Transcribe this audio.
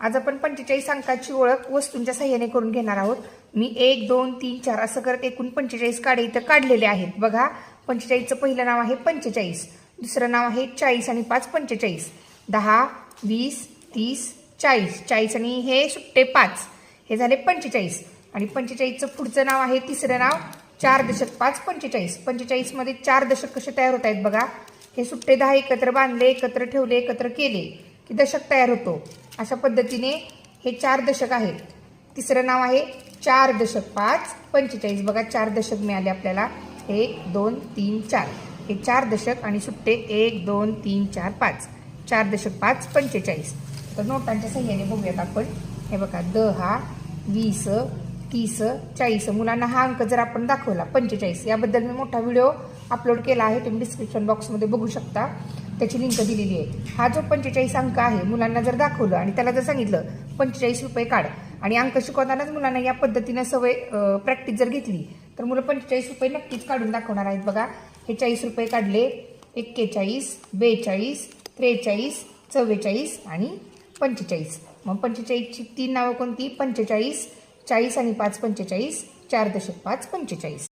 आज आपण पंचेचाळीस अंकाची ओळख वस्तूंच्या सहाय्याने करून घेणार आहोत. मी एक दोन तीन चार असं करत एकूण पंचेचाळीस काढे इथं काढलेले आहेत. बघा पंचेचाळीसचं पहिलं नाव आहे पंचेचाळीस. दुसरं नाव आहे चाळीस आणि पाच पंचेचाळीस. दहा वीस तीस चाळीस. चाळीस आणि हे सुट्टे पाच. हे झाले पंचेचाळीस. आणि पंचेचाळीसचं पुढचं नाव आहे तिसरं नाव चार दशक पाच पंचेचाळीस. पंचेचाळीसमध्ये चार दशक कसे तयार होत आहेत बघा. हे सुट्टे दहा एकत्र बांधले एकत्र ठेवले एकत्र केले. की दशक तयार होतो. अशा पद्धतीने हे चार दशक आहेत. तिसरं नाव आहे चार दशक पाच. पंचेचाळीस. बघा चार दशक मिळाले आपल्याला. एक दोन तीन चार. हे चार दशक आणि सुट्टे एक दोन तीन चार पाच. चार दशक पाच पंचेचाळीस. तर नोटांच्या सहाय्याने बघूयात आपण. हे बघा दहा वीस तीस चाळीस. मुलांना हा अंक जर आपण दाखवला पंचेचाळीस. याबद्दल मी मोठा व्हिडिओ अपलोड केला आहे तुम्ही डिस्क्रिप्शन बॉक्समध्ये बघू शकता. त्याची लिंक दिलेली आहे. हा जो पंचेचाळीस अंक आहे मुलांना जर दाखवलं आणि त्याला जर सांगितलं पंचेचाळीस रुपये काढ. आणि अंक शिकवतानाच मुलांना या पद्धतीनं सवय प्रॅक्टिस जर घेतली तर मुलं पंचेचाळीस रुपये नक्कीच काढून दाखवणार आहेत बघा. हे चाळीस रुपये काढले एक्केचाळीस बेचाळीस त्रेचाळीस चव्वेचाळीस आणि पंचेचाळीस. मग पंचेचाळीसची तीन नावं कोणती? पंचेचाळीस चाळीस आणि पाच पंचेचाळीस चार दशक पाच पंचेचाळीस.